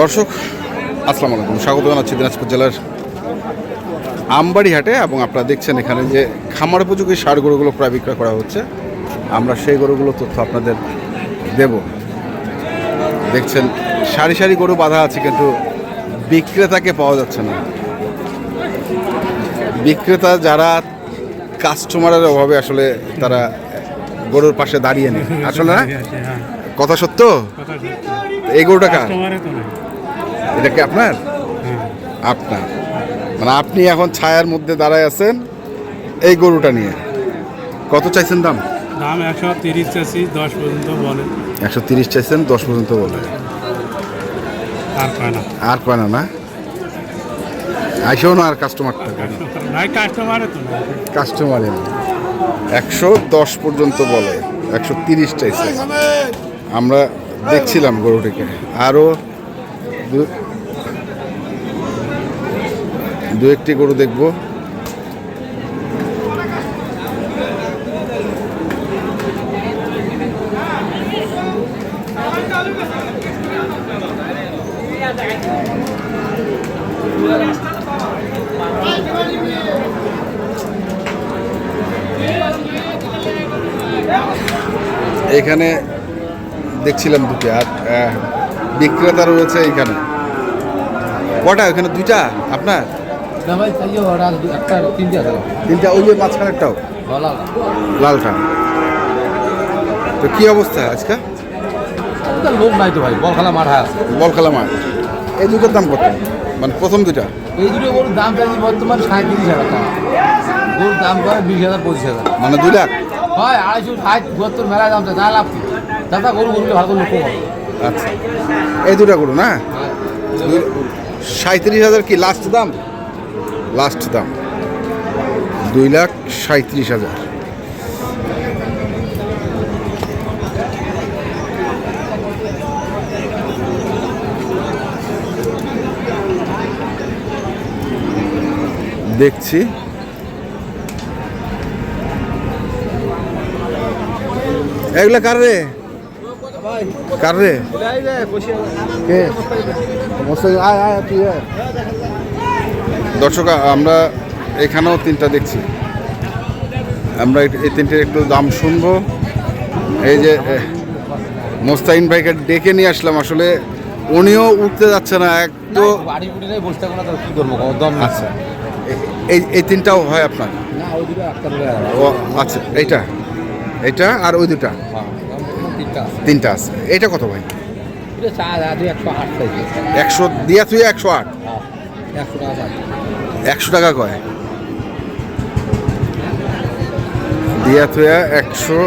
দর্শক আসসালামু আলাইকুম। স্বাগত জানাচ্ছি দিনাজপুর জেলার আমবাড়িহাটে এবং আপনারা দেখছেন এখানে যে খামার উপযোগী সার গরুগুলো প্রায় বিক্রয় করা হচ্ছে। আমরা সেই গরুগুলো তথ্য আপনাদের দেব। দেখছেন সারি সারি গরু বাঁধা আছে কিন্তু বিক্রেতাকে পাওয়া যাচ্ছে না। বিক্রেতা যারা কাস্টমারের অভাবে আসলে তারা গরুর পাশে দাঁড়িয়ে নেই। আসলে না? কথা সত্য? এই গরুটা কার? এটা কি আপনার? আপনার। মানে আপনি এখন ছায়ার মধ্যে দাঁড়ায় আছেন এই গরুটা নিয়ে। কত চাইছেন দাম? দাম একশো তিরিশ চাষি দশ পর্যন্ত বলে। একশো তিরিশ চাইছেন দশ পর্যন্ত বলে। আর পায় না। আর পায় না না? আইসেও না আর কাস্টমারটা কাস্টমারে তো না। একশো দশ পর্যন্ত বলে একশো তিরিশ চাইছে। আমরা দেখছিলাম গরুটিকে। আরও দু- একটি গরু দেখব। এখানে দেখছিলাম দুটি আর বিক্রেতা রয়েছে এখানে কটা? এখানে দুইটা? আপনার? না দু- তিনটে ওই যে মাঝখানেরটাও? লালটা। তো কি অবস্থা আজকে? লোক নাই তো ভাই বল খেলা মাঠা আছে বল খেলা মাঠ। এই দুটোর দাম কত? মানে প্রথম দুটা এই দুটো গরুর দাম চাইছি বর্তমান সাঁত্রিশ হাজার টাকা। গরুর দাম করে বিশ হাজার পঁচিশ হাজার। মানে দুই লাখ? হয় আড়াইশো ষাট সত্তর মেলা দাম চাই যা লাভ কি? দাদা গরু গরুকে ভালো লক্ষ্য করো। আচ্ছা। এই দুটা করুন না সাঁত্রিশ হাজার কি লাস্ট দাম? লাস্ট দাম। দুই লাখ সাঁত্রিশ হাজার। দেখছি। এগুলা কার রে? কার রে? কে? আয় আয় তুই দর্শক আমরা এখানেও তিনটা দেখছি। আমরা এই- এই তিনটে একটু দাম শুনব। এই যে মোস্তাইন ভাইকে ডেকে নিয়ে আসলাম আসলে। উনিও উঠতে যাচ্ছে না এক তো আচ্ছা। এই এই তিনটাও হয় আপনার? আচ্ছা এইটা। এইটা আর ওই দুটা? তিনটা আছে। এইটা কত ভাই? এটা একশো দিয়া তুই একশো আট? একশো টাকা চাই একশো টাকা কয়? দিয়া থুয়া একশো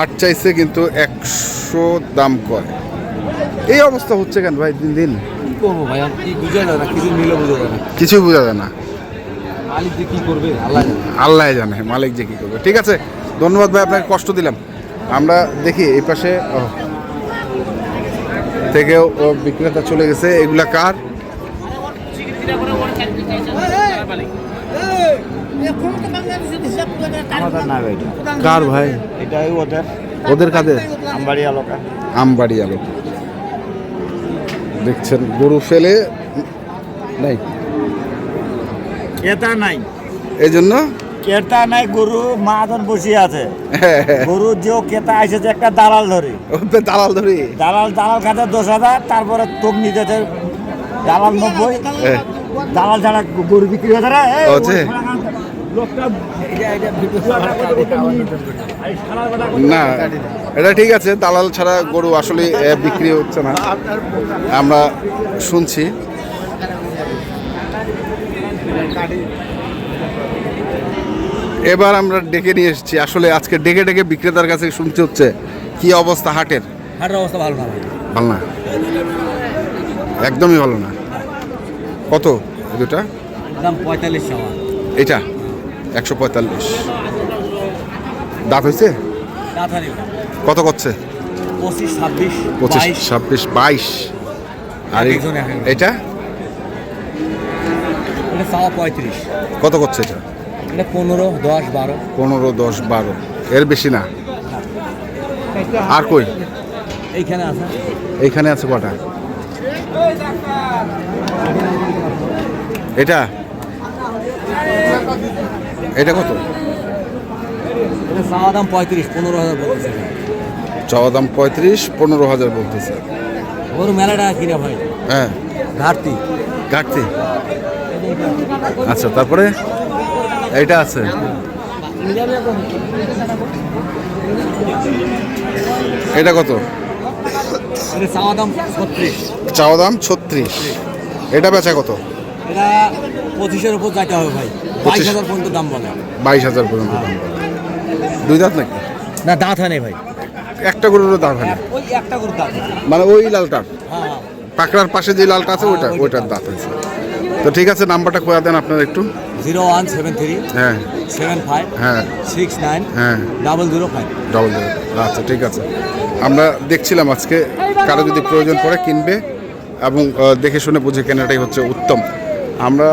আট চাইছে কিন্তু একশো দাম কয়? এই অবস্থা হচ্ছে কেন ভাই দিন দিন? করব ভাই? কি বুঝে যায় না কিছু বুঝে যায় না। কিছুই বোঝা যায় না। মালিক যে কি করবে আল্লাহ আল্লাহ জানে মালিক যে কী করবে। ঠিক আছে ধন্যবাদ ভাই আপনাকে কষ্ট দিলাম। আমরা দেখি এই পাশে থেকেও বিক্রেতা চলে গেছে। এগুলা কার? কার ভাই? এটাই ওদের। ওদের কাদের? আমবাড়ি এলাকা আমবাড়ি আলো দেখছেন গরু ফেলে নাই? ক্রেতা নাই। এই জন্য? ক্রেতা নাই গরু মাহাজন বসে আছে। গরু যে ক্রেতা এসেছে একটা দালাল ধরে। দালাল ধরি। দালাল দালাল খাতে দশ হাজার তারপরে তোক নিতেছে দালাল নব্বই। দালাল ছাড়া গরু বিক্রি হয়ে লোকটা না এটা ঠিক আছে দালাল ছাড়া গরু আসলে বিক্রি হচ্ছে না। আমরা শুনছি। এবার আমরা ডেকে নিয়ে এসেছি। আসলে আজকে ডেকে ডেকে বিক্রেতার কাছে শুনতে হচ্ছে কি অবস্থা হাটের? হাটের অবস্থা ভালো না ভালো না? একদমই ভালো না। কত দুটা? দাম পঁয়তাল্লিশ এটা একশো পঁয়তাল্লিশ। দাঁত হয়েছে? কত করছে? পঁচিশ ছাব্বিশ পঁচিশ ছাব্বিশ বাইশ। আর এটা পঁয়ত্রিশ। কত করছে এটা? এটা পনেরো দশ বারো। পনেরো দশ বারো। এর বেশি না। আর কই? এইখানে আছে। এইখানে আছে কটা? এটা? এটা কত? এটা চাওয়া দাম পঁয়ত্রিশ পনেরো হাজার বলতেছে। চাওয়া দাম পঁয়ত্রিশ পনেরো হাজার বলতেছে। ওর মেলা টাকা কিনে ভাই? হ্যাঁ। ঘাটতি। ঘাটতি। আচ্ছা তারপরে? এইটা আছে। এটা কত? এটা চাওয়া দাম ছত্রিশ। এটা বেচা কত? এটা পঁচিশের উপর যাইতে হবে ভাই বাইশ হাজার পর্যন্ত দাম বলে। বাইশ হাজার পর্যন্ত দাম বলে। দুই দাঁত নাকি? না দাঁত হয় নাই ভাই। একটা গরুরও দাঁত হয় ওই একটা করে দাঁত। মানে ওই লালটা হ্যাঁ। পাকড়ার পাশে যে লালটা আছে ওইটা হ্যাঁ, ওইটার দাঁত। হয়েছে তো ঠিক আছে নাম্বারটা খোয়া দেন আপনার একটু। জিরো ওয়ান সেভেন থ্রি হ্যাঁ। সেভেন ফাইভ হ্যাঁ। সিক্স নাইন হ্যাঁ। Double zero five. ডবল দেবে আচ্ছা ঠিক আছে। আমরা দেখছিলাম আজকে কারও যদি প্রয়োজন পড়ে কিনবে এবং দেখে শুনে বুঝে কেনাটাই হচ্ছে উত্তম। আমরা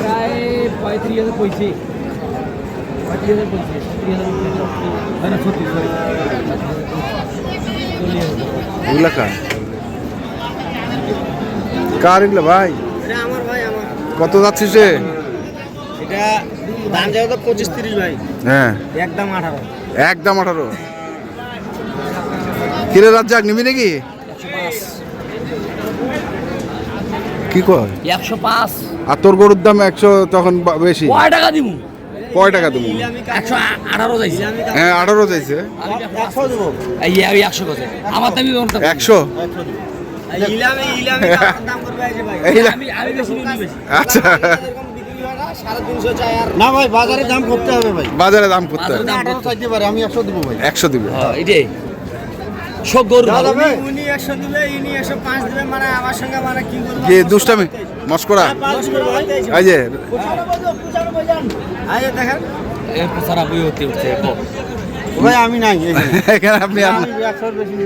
প্রায় পঁয়ত্রিশ হাজার পঁয়ত্রিশ হাজার পয়সে ছত্রিশ হাজার না ছত্রিশ সরি এগুলা কার? কার এগুলো ভাই? কত যাচ্ছিস রে? এটা দাম যাবে তো পঁচিশ তিরিশ ভাই। হ্যাঁ। একদম আঠারো। একদম আঠারো। কিরে রাজ্জাক নিবি নাকি? কি কয় একশো পাঁচ। আর তোর গরুর দাম একশো তখন বেশি। কয় টাকা দিব কয় টাকা দেবো একশো আঠারো যাইছে হ্যাঁ আঠারো চাইছে। একশো আমার দামি একশো? ইলামে ইলামে দাম করবে এই যে ভাই। এই লা- আমি আমি বেশি নিই বেশি। আচ্ছা। না ভাই বাজারে দাম করতে হবে ভাই। বাজারে দাম করতে হবে আঠারো চাইতে পারে আমি একশো দেবো ভাই। একশো দিবে। এটাই। সব গরু মানে আমার সঙ্গে মানে কি করব কি দুষ্টামি? মস্করা? এই যে। দেখেন। সারা বই হতে উঠছে ভাই আমি নাই এখানে আপনি আর-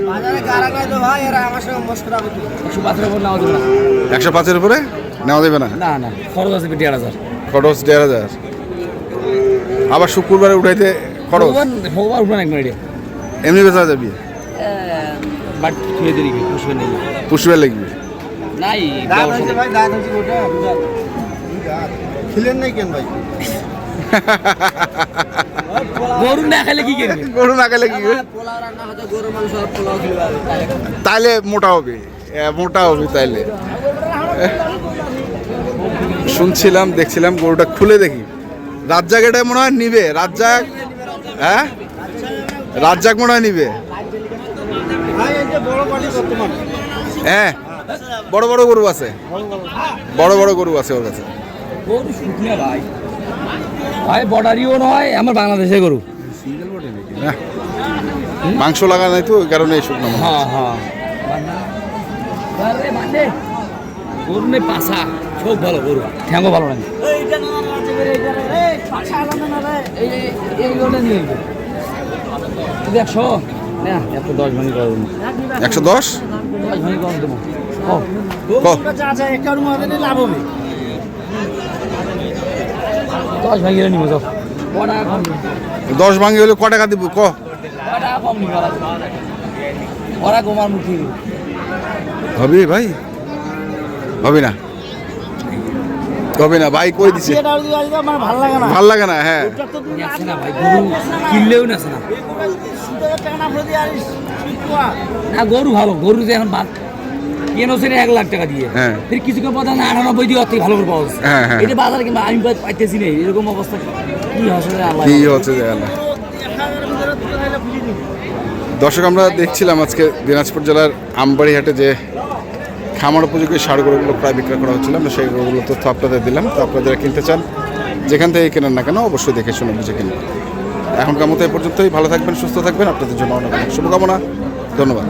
বাজারে কারা কয় তো ভাই? এরা আমার সঙ্গে মস্করা হবে একশো পাঁচের উপর নেওয়া যাবে না। না? না না খরচ আছে দেড় হাজার। খরচ দেড় হাজার। আবার শুক্রবারে উঠাইতে খরচ? এমনি বেচা যাবি। বাট পুষবে নেই পুষবে লাগবে নাই ভাই দাঁত হচ্ছে ওটা খিলেন নাই কেন ভাই? গরু না খেলে কি করবে গরু না কি হবে? পোলাও রান্না হতো গরু মাংস আর পোলাও দিবে তাইলে মোটা হবে। মোটা হবে তাইলে। শুনছিলাম দেখছিলাম গরুটা খুলে দেখি। রাজ্জাক এটা মনে হয় নিবে। রাজ্জাক হ্যাঁ? রাজ্জাক মনে হয় নিবে ভাই এই যে বড় পাটি বর্তমান হ্যাঁ বড় বড় গরু আছে। বড় বড় গরু আছে ওর কাছে। ভাই। ভাই বর্ডারিও নয় আমার বাংলাদেশে গরু। হ্যাঁ। মাংস লাগা নাই তো ওই কারণে এই শুকনো। হ্যাঁ হ্যাঁ। মানে গরু নেই পাশা খুব ভালো গরু। ঠ্যাঙ্গো ভালো লাগে একশো না একশো। একশো দশ দশ? ভাঙি হলে ক টাকা দিব? ক? হবে ভাই? হবে না। হবে না? ভাই কই দিছে? ভালো লাগে না। ভালো লাগে না হ্যাঁ। কিনলেও না না। গরু ভালো। গরু যে এখন বাদ কেন সেটা এক লাখ টাকা দিয়ে। হ্যাঁ। ফের পর না আটানব্বই দিয়ে অর্থে ভালো করে পাওয়া যাচ্ছে। হ্যাঁ, হ্যাঁ। এটা বাজার কিংবা আমি পাইতেছি না। এরকম অবস্থা। কি আসলে কি হচ্ছে আল্লাহ? দর্শক আমরা দেখছিলাম আজকে দিনাজপুর জেলার আমবাড়িহাটে যে খামার উপযোগী সার গরুগুলো প্রায় বিক্রয় করা হচ্ছিল। আমরা সেই গরুগুলো তথ্য আপনাদের দিলাম। তো আপনারা কিনতে চান, যেখান থেকে কেনেন না কেন, অবশ্যই দেখে শুনে বুঝে কিনবেন। এখনকার মতো এ পর্যন্তই। ভালো থাকবেন, সুস্থ থাকবেন। আপনাদের জন্য অনেক অনেক শুভকামনা। ধন্যবাদ।